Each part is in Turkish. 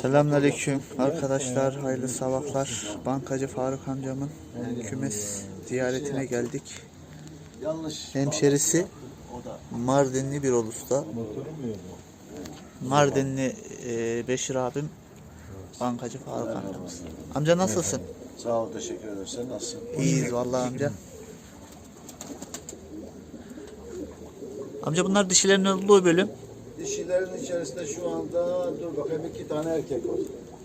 Selamünaleyküm arkadaşlar, hayırlı sabahlar. Bankacı Faruk amcamın kümes ziyaretine geldik. Hemşerisi. Mardinli bir olusta. Mardinli e, Beşir abim, bankacı Faruk amcamız. Amca nasılsın? Sağ ol teşekkür ederim. Sen nasılsın? İyiyiz vallahi amca. Amca bunlar dişilerin olduğu bölüm. Dişilerin içerisinde şu anda dur bakayım iki tane erkek var.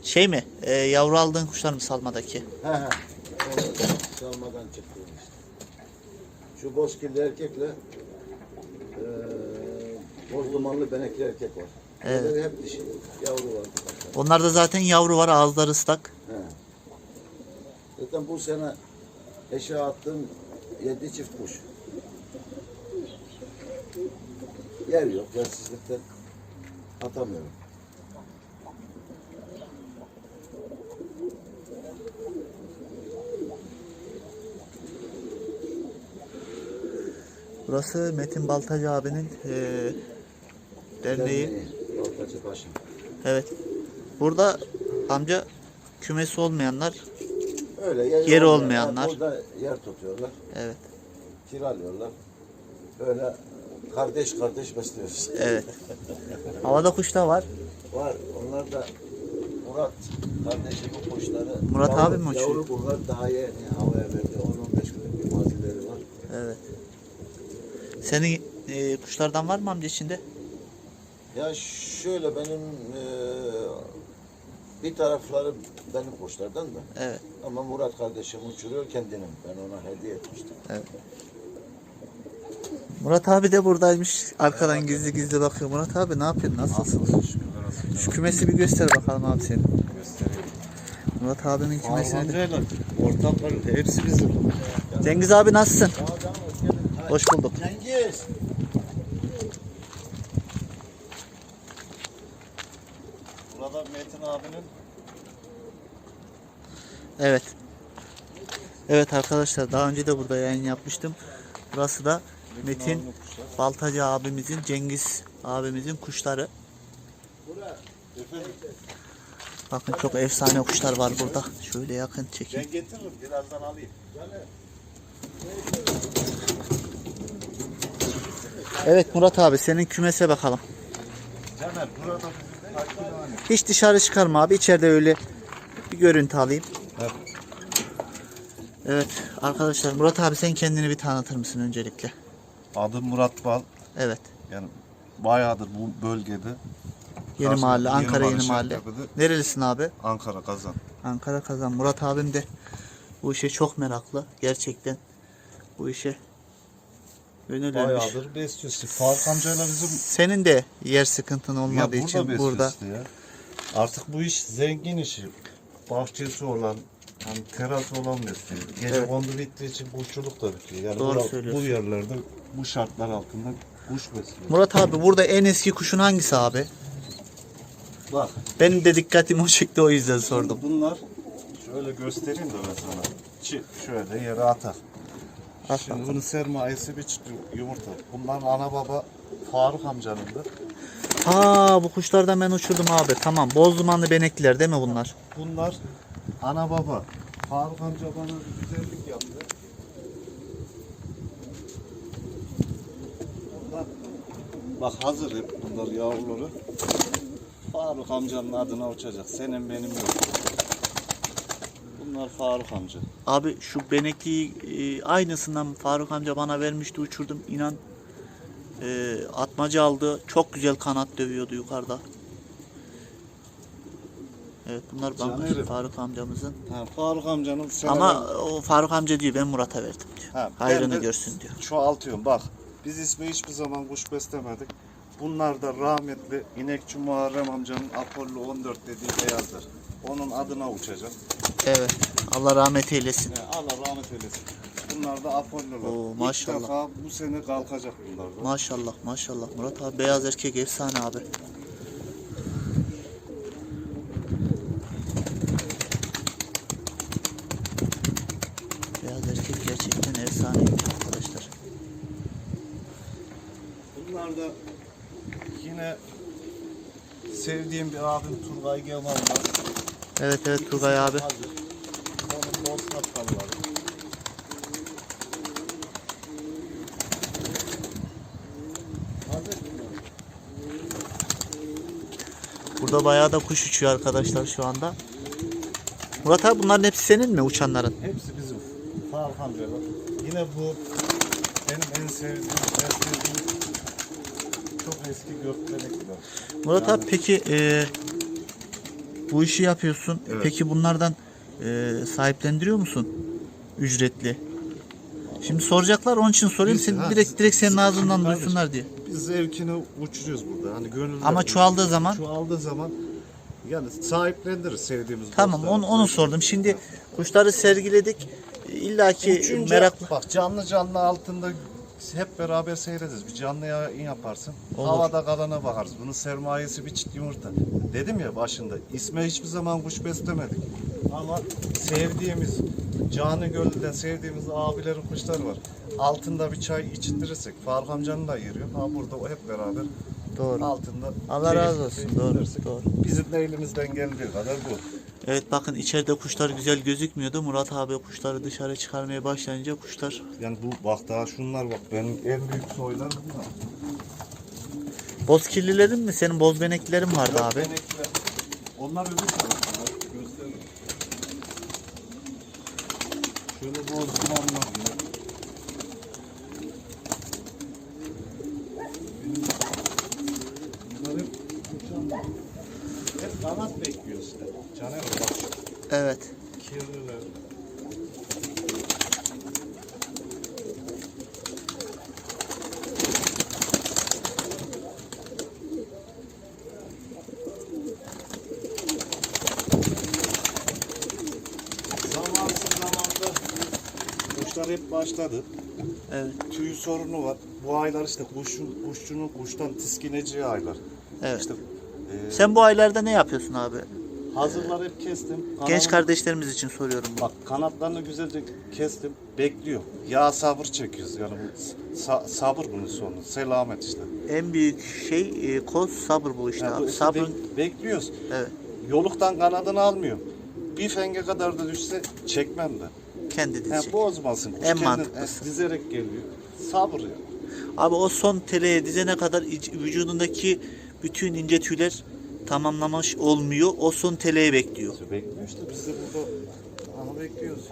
Şey mi? E, yavru aldığın kuşlar mı salmadaki? He he. Evet, Salmadan çıktı işte. Şu bozkirli erkekle eee boz dumanlı benekli erkek var. Evet. Bunlar hep dişi. Yavru var. Onlarda zaten yavru var, ağızları ıslak. He. Zaten bu sene eşe attığım yedi çift kuş. Yer yok. Yersizlikten atamıyorum. Burası Metin Baltacı abinin e, derneği. Derneği, Baltacı Paşa. Evet. Burada amca kümesi olmayanlar Öyle yer Yeri olmayan- olmayanlar. Burada yer tutuyorlar. evet Kiralıyorlar. Böyle kardeş kardeş besliyoruz. evet. Havada kuş da var. Var. Onlar da Murat kardeşi bu kuşları. Murat yavru- abi mi uçuyor? Yavru bunlar daha yeni havaya verdi. 10-15 günlük bir mazileri var. Evet. Senin e, kuşlardan var mı amca içinde? Ya şöyle benim eee, bir tarafları benim kuşlardan da. Evet. Ama Murat kardeşim uçuruyor kendinin. Ben ona hediye etmiştim. Murat abi de buradaymış. Arkadan gizli gizli bakıyor. Murat abi ne yapıyorsun? Nasılsın? Şu kümesi bir göster bakalım abi senin. Murat abinin kümesini de. Ortaklar hepsi bizim. Cengiz abi nasılsın? Hoş bulduk. Cengiz. Burada Metin abinin Evet. Evet arkadaşlar daha önce de burada yayın yapmıştım. Burası da Metin Baltacı abimizin, Cengiz abimizin kuşları. Bakın çok efsane kuşlar var burada. Şöyle yakın çekeyim. ben getiririm birazdan alayım. Evet Murat abi senin kümese bakalım. Caner burada? Hiç dışarı çıkarma abi. içeride öyle bir görüntü alayım. Evet. Evet arkadaşlar Murat abi sen kendini bir tanıtır mısın öncelikle? Adım Murat Bal. Evet. Yani bayağıdır bu bölgede. Yeni Karşı- mahalle, Yeni Ankara Yeni Mahalle, Mahalle. Nerelisin abi? Ankara Kazan. Ankara kazan. Murat abim de bu işe çok meraklı. Gerçekten bu işe gönül vermiş. Bayağıdır besliyoruz. Faruk amcayla bizim Senin de yer sıkıntın ya olmadığı burada için burada. ya. Artık bu iş zengin işi. Bahçesi olan, hani terası olan besliyor. Gece Evet. kondu bittiği için kuşçuluk da bitiyor. Yani Doğru bu, bu yerlerde bu şartlar altında kuş besliyor. Murat abi burada en eski kuşun hangisi abi? Bak Benim de dikkatim o çekti o yüzden sordum. Bunlar şöyle göstereyim de ben sana. Çık şöyle yere atar. At Şimdi bunun sermayesi bir çıktı yumurta. Bunların ana baba Faruk amcanındır. Ha bu kuşlardan ben uçurdum abi. Tamam. Boz dumanlı benekliler değil mi bunlar? Bunlar ana baba. Faruk amca bana bir güzellik yaptı. Bunlar, bak hazır hep bunlar yavruları. Faruk amcanın adına uçacak. Senin benim yok. Bunlar Faruk amca. Abi şu benekliyi e, aynısından Faruk amca bana vermişti uçurdum. İnan e, atmaca aldı. Çok güzel kanat dövüyordu yukarıda. Evet bunlar bankacı Canerim. Faruk amcamızın. Ha, Faruk amcanın seneden- Ama o Faruk amca diyor ben Murat'a verdim diyor. Ha, ben Hayrını de görsün diyor. Çoğaltıyorum bak. Biz ismi hiçbir zaman kuş beslemedik. Bunlar da rahmetli İnekçi Muharrem amcanın Apollo 14 dediği beyazlar. Onun adına uçacak. Evet. Allah rahmet eylesin. Yani Allah rahmet eylesin. Bunlar da Apollo'lar. Oo, maşallah. İlk defa bu sene kalkacak bunlar da. Maşallah maşallah. Murat abi beyaz erkek efsane abi. Beyaz erkek gerçekten efsane arkadaşlar. Bunlar da yine sevdiğim bir abim Turgay Gemal var. Evet evet Turgay abi. Hazır. Onun dost sakalları. Hazır. Burada bayağı da kuş uçuyor arkadaşlar şu anda. Murat abi bunların hepsi senin mi uçanların? Hepsi bizim. Faruk amca bak. Yine bu benim en sevdiğim, en sevdiğim çok eski gökbenekler. Murat abi peki e, bu işi yapıyorsun. Evet. Peki bunlardan e, sahiplendiriyor musun? Ücretli. Şimdi soracaklar onun için sorayım. Biz- Sen ha, direkt direkt senin ağzından kardeşim, duysunlar diye. Biz zevkini uçuruyoruz burada. Hani gönüllü. Ama çoğaldığı zaman çoğaldığı zaman yani sahiplendiririz sevdiğimiz tamam onu, onu sordum. Şimdi kuşları sergiledik. İlla ki meraklı. bak canlı canlı altında hep beraber seyrederiz. Bir canlı yayın yaparsın. Olur. Havada kalana bakarız. Bunun sermayesi bir çift yumurta. Dedim ya başında isme hiçbir zaman kuş beslemedik. Ama sevdiğimiz Canı Gölü'den sevdiğimiz abilerin kuşları var. Altında bir çay içtirirsek Faruk amcanın da yeri yok. Ha burada o hep beraber Doğru. altında Allah keyif- razı olsun. keyif Doğru. Doğru. Bizim de elimizden geldiği kadar bu. Evet bakın içeride kuşlar güzel gözükmüyordu. Murat abi kuşları dışarı çıkarmaya başlayınca kuşlar Yani bu bak daha şunlar bak benim en büyük soylarım bunlar. boz kirlilerin mi? Senin boz beneklerin vardı abi. Benekler. Onlar öbür tarafta. Gösterin. Şöyle bozdumanlar ya. Bunlar hep uçan. Hep kanat bekliyor işte. Caner bak şu Evet. kirliler. Zamansız zamanda kuşlar hep başladı. Evet. Tüy sorunu var. Bu aylar işte kuşun, kuşçunun kuştan tiskineceği aylar. Evet. İşte e, Sen bu aylarda ne yapıyorsun abi? Hazırlar hep kestim. Genç Kanalını- kardeşlerimiz için soruyorum. Bak kanatlarını güzelce kestim. Bekliyor. Ya sabır çekiyoruz. Yani bu sa- sabır bunun sonu. Selamet işte. En büyük şey e, koz sabır bu işte Yani bu abi. işte Sabrın bek- bekliyoruz. evet. Yoluktan kanadını almıyorum. Bir fenge kadar da düşse çekmem ben. Kendi Yani dizecek. bozmasın. Kuş En kendini mantıklısı. dizerek geliyor. Sabır ya. Abi o son teleye dizene kadar iç- vücudundaki bütün ince tüyler tamamlamış olmuyor. O son teleye bekliyor. İşte bekliyor işte. Biz de burada ama bekliyoruz.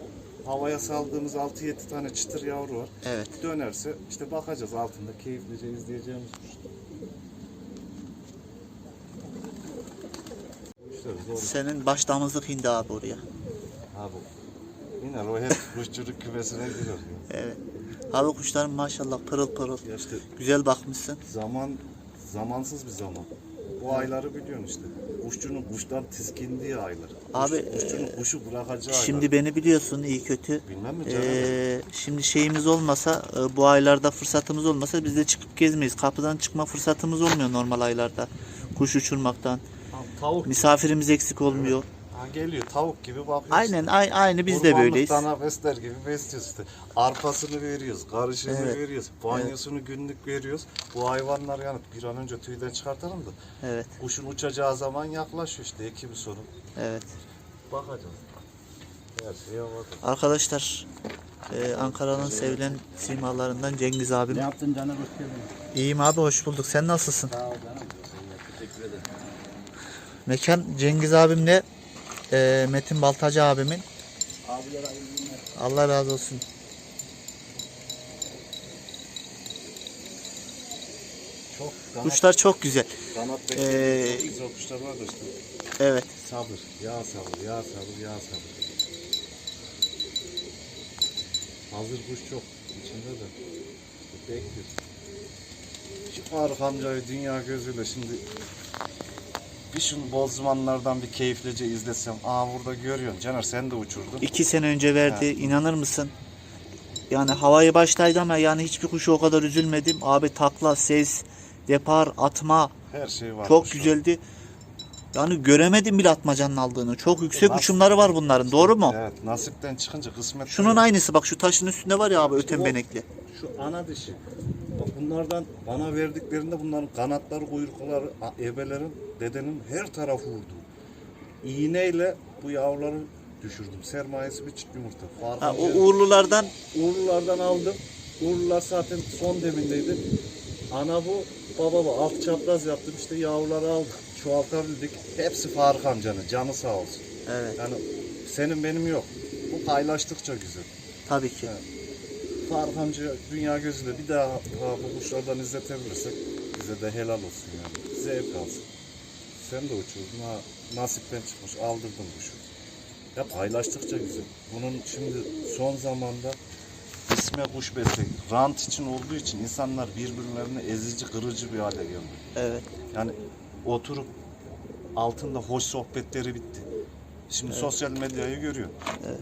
Havaya saldığımız 6-7 tane çıtır yavru var. Evet. Dönerse işte bakacağız altında keyiflice izleyeceğimiz kuş. Kuşlar zor. Senin baş damızlık indi abi oraya. Abi yine o hep kuşçuluk kümesine giriyor. Evet. Abi kuşların maşallah pırıl pırıl. Ya işte Güzel bakmışsın. zaman zamansız bir zaman. Bu ayları biliyorsun işte. Kuşçunun kuştan tiskindiği aylar. Kuş- Abi, kuşçunun kuşu bırakacağı aylar. Şimdi beni biliyorsun iyi kötü. bilmem mi canım? Ee, şimdi şeyimiz olmasa e, bu aylarda fırsatımız olmasa biz de çıkıp gezmeyiz. Kapıdan çıkma fırsatımız olmuyor normal aylarda. Kuş uçurmaktan. tavuk Misafirimiz eksik olmuyor. Ha, geliyor tavuk gibi bakıyorsun. Aynen ay- aynı biz de Kurbanlık böyleyiz. Dana besler gibi besliyoruz işte. Arpasını veriyoruz, karışığını Evet. veriyoruz, banyosunu günlük veriyoruz. Bu hayvanlar yani bir an önce tüyden çıkartalım da Evet. kuşun uçacağı zaman yaklaşıyor işte iki bir sorun. Evet. Bakacağız. Her şey havada. Arkadaşlar e, Ankara'nın sevilen simalarından Cengiz abim. Ne yaptın canım hoş geldin. İyiyim abi hoş bulduk. Sen nasılsın? Sağ ol canım. Teşekkür ederim. Mekan Cengiz abimle e, Metin Baltacı abimin. Abiler. Allah razı olsun. Çok kanat, Kuşlar çok güzel. kanat Ee, çok güzel kuşlar var da işte. Evet. Sabır, ya sabır, ya sabır, ya sabır. Hazır kuş çok içinde de. Bekliyor. Şu Faruk amcayı dünya gözüyle şimdi bir şunu bozmanlardan bir keyiflice izlesem. Aa burada görüyorsun. Caner sen de uçurdun. İki sene önce verdi. İnanır mısın? Yani havayı başlaydı ama yani hiçbir kuşu o kadar üzülmedim. Abi takla, ses, depar, atma Her şey var. çok güzeldi. Yani göremedim bile atmacanın aldığını. Çok yüksek Nasıl? uçumları var bunların. Doğru mu? Evet nasipten çıkınca kısmet. Şunun aynısı bak şu taşın üstünde var ya abi öten benekli. Şu ana dişi. Bak bunlardan bana verdiklerinde bunların kanatları, kuyrukları, ebelerin, dedenin her tarafı vurdu. İğneyle bu yavruları düşürdüm. Sermayesi bir çift yumurta. Farkı Ha, o uğurlulardan Uğurlulardan aldım. Uğurlular zaten son demindeydi. Ana bu, baba bu. Alt çapraz yaptım işte yavruları aldım. Çoğaltabildik. Hepsi Faruk amcanın. Canı sağ olsun. evet Yani senin benim yok. Bu paylaştıkça güzel. tabii ki. Evet. Amca dünya gözüyle bir daha ha, bu kuşlardan izletebilirsek bize de helal olsun yani. Zevk alsın. Sen de uçurdun ha nasipten çıkmış aldırdın kuşu. Ya paylaştıkça güzel. Bunun şimdi son zamanda isme kuş beslemek. Rant için olduğu için insanlar birbirlerine ezici, kırıcı bir hale geldi. Evet. Yani oturup altında hoş sohbetleri bitti. Şimdi sosyal medyayı görüyor.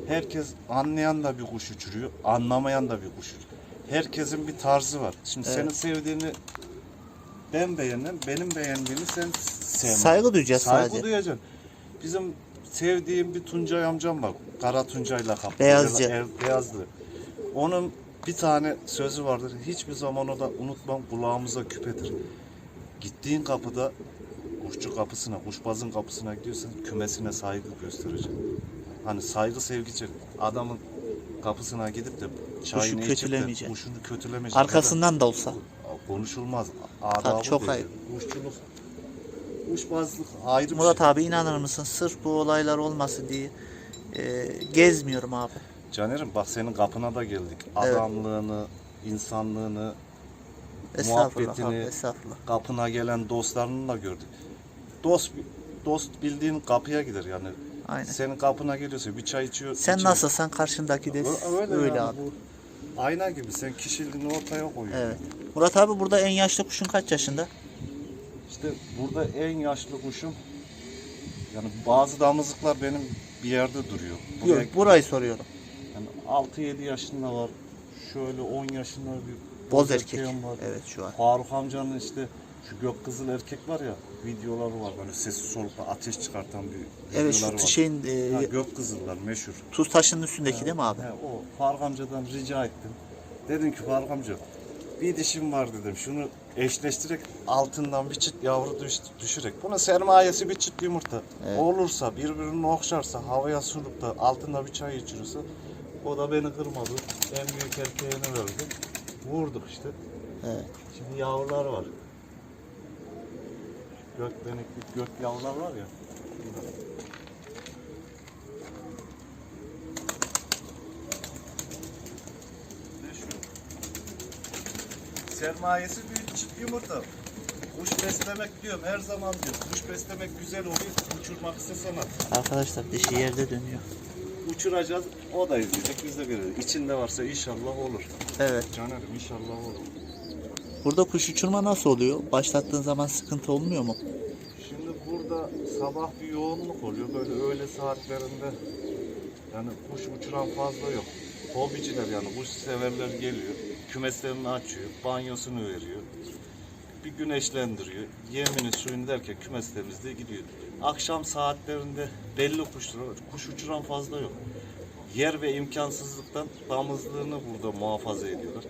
Herkes anlayan da bir kuş uçuruyor, anlamayan da bir kuş uçuruyor. Herkesin bir tarzı var. Şimdi Evet. senin sevdiğini ben beğendim, benim beğendiğimi sen sevmem. Saygı duyacağız Saygı sadece. duyacaksın. Bizim sevdiğim bir Tuncay amcam var. Kara Tuncay'la kaplı. Beyazcı. Er- Beyazlı. Onun bir tane sözü vardır. Hiçbir zaman o da unutmam kulağımıza küpedir. Gittiğin kapıda kuşçu kapısına, kuşbazın kapısına gidiyorsan kümesine saygı göstereceksin. Hani saygı sevgi çek. Adamın kapısına gidip de çayını içip de kötülemeyeceksin. kuşunu kötülemeyeceksin. Arkasından da olsa. konuşulmaz. Adabı Tabii, çok değil. ayıp. Kuşçuluk, kuşbazlık ayrı bir Murat şey. abi inanır mısın? Sırf bu olaylar olmasın diye e, gezmiyorum abi. Caner'im bak senin kapına da geldik. Evet. Adamlığını, insanlığını, Estağfurullah abi, Muhabbetini- estağfurullah. kapına gelen dostlarını da gördük. Dost dost bildiğin kapıya gider yani. Aynen. Senin kapına geliyorsa bir çay içiyor. Sen içiyor. nasılsan karşındaki de Ö- öyle, yani abi. bu ayna gibi sen kişiliğini ortaya koyuyorsun. Evet. Murat abi burada en yaşlı kuşun kaç yaşında? İşte burada en yaşlı kuşum yani bazı damızlıklar benim bir yerde duruyor. Buraya- Yok, burayı soruyorum. Yani 6-7 yaşında var. Şöyle 10 yaşında bir Boz erkek. var. Evet şu an. Faruk amcanın işte şu gök kızıl erkek var ya videoları var böyle sesi solukla ateş çıkartan bir Evet şu var. şeyin e, Ha, gök kızıllar meşhur. tuz taşının üstündeki değil mi abi? He, o Faruk amcadan rica ettim. Dedim ki Faruk amca bir dişim var dedim. Şunu eşleştirerek altından bir çift yavru düş, düşürerek. Bunun sermayesi bir çift yumurta. Evet. Olursa birbirini okşarsa havaya sunup da altında bir çay içirirse o da beni kırmadı. En büyük erkeğini verdi. Vurduk işte. Evet. Şimdi yavrular var. Gök benekli gök yavrular var ya. Şurada. Ne şu? Sermayesi büyük çift yumurta. Kuş beslemek diyorum her zaman diyorum. Kuş beslemek güzel oluyor. Uçurmak ise sanat. Arkadaşlar dişi yerde dönüyor. Uçuracağız. O da izleyecek. Biz de göreceğiz. İçinde varsa inşallah olur. Evet. Caner'im inşallah olur. Burada kuş uçurma nasıl oluyor? Başlattığın zaman sıkıntı olmuyor mu? Şimdi burada sabah bir yoğunluk oluyor. Böyle öğle saatlerinde yani kuş uçuran fazla yok. Hobiciler yani kuş severler geliyor. Kümeslerini açıyor. Banyosunu veriyor. Bir güneşlendiriyor. Yemini suyunu derken kümes temizliğe gidiyor. Akşam saatlerinde belli kuşlar. Kuş uçuran fazla yok. Yer ve imkansızlıktan damızlığını burada muhafaza ediyorlar.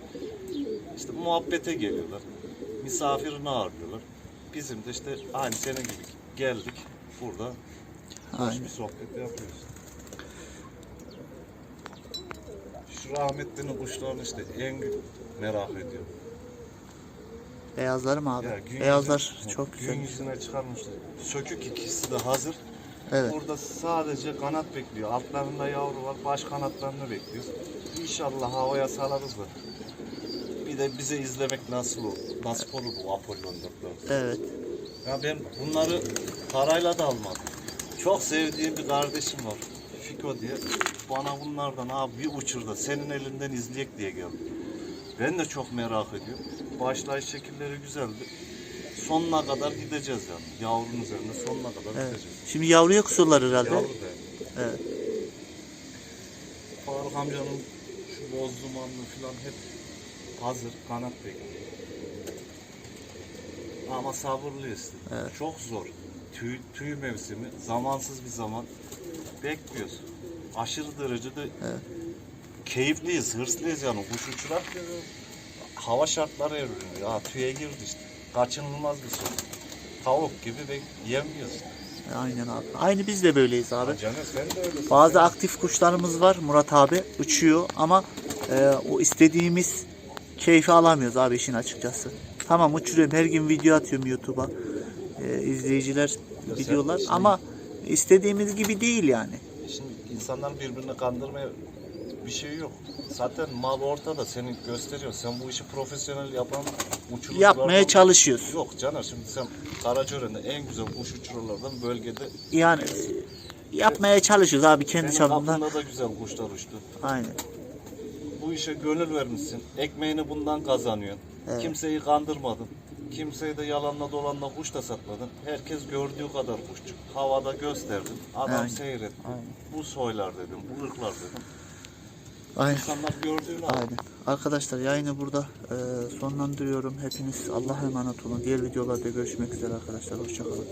İşte muhabbete geliyorlar. Misafirini ağırlıyorlar. Bizim de işte aynı senin gibi geldik. Burada hoş bir sohbet yapıyoruz. Şu rahmetlinin kuşlarını işte en merak ediyorum. Beyazlar mı abi? Ya gün Beyazlar yüzüne- çok Gün güzel. yüzüne çıkarmışlar. Sökük ikisi de hazır. Evet. Burada sadece kanat bekliyor. Altlarında yavru var. Baş kanatlarını bekliyoruz. İnşallah havaya salarız da. De bize izlemek nasıl olur? Nasip olur bu Apollon 4'ler. Evet. Ya ben bunları parayla da almadım. Çok sevdiğim bir kardeşim var. Fiko diye. Bana bunlardan abi bir uçur da senin elinden izleyek diye geldi. Ben de çok merak ediyorum. Başlayış şekilleri güzeldi. Sonuna kadar gideceğiz yani. Yavrunun üzerinde sonuna kadar Evet. gideceğiz. Şimdi yavruya kusurlar herhalde. Yavru da. Evet. Faruk amcanın şu boz dumanlı falan hep hazır kanat bekliyor. Ama sabırlıyız. Evet. Çok zor. Tüy, tüy mevsimi zamansız bir zaman bekliyoruz. Aşırı derecede keyifliyiz, hırslıyız yani kuş uçurak. hava şartları evriliyor. Ya tüye girdi işte. Kaçınılmaz bir sorun. Tavuk gibi ve yemiyoruz. E, Aynen abi. Aynı biz de böyleyiz abi. Caner sen de öylesin. Bazı aktif kuşlarımız var Murat abi uçuyor ama e, o istediğimiz keyfi alamıyoruz abi işin açıkçası. Tamam uçuruyorum her gün video atıyorum YouTube'a E, izleyiciler videolar ama istediğimiz gibi değil yani. Şimdi insanlar birbirini kandırmaya bir şey yok. Zaten mal ortada senin gösteriyor. Sen bu işi profesyonel yapan uçururlardan... Yapmaya çalışıyoruz. Yok Caner şimdi sen Karacaören'de en güzel kuş uçururlardan bölgede Yani e, yapmaya çalışıyoruz abi kendi senin çapımda. kapında da güzel kuşlar uçtu. Aynen. Bu işe gönül vermişsin. Ekmeğini bundan kazanıyorsun. Evet. Kimseyi kandırmadın. Kimseyi de yalanla dolanla kuş da satmadın. Herkes gördüğü kadar kuşçu. Havada gösterdin. Adam Aynen. seyretti. Aynen. Bu soylar dedim, bu ırklar dedim. Aynen. İnsanlar gördüğünü aldı. Aynen. Arkadaşlar yayını burada e, sonlandırıyorum. Hepiniz Allah'a emanet olun. Diğer videolarda görüşmek üzere arkadaşlar. Hoşçakalın.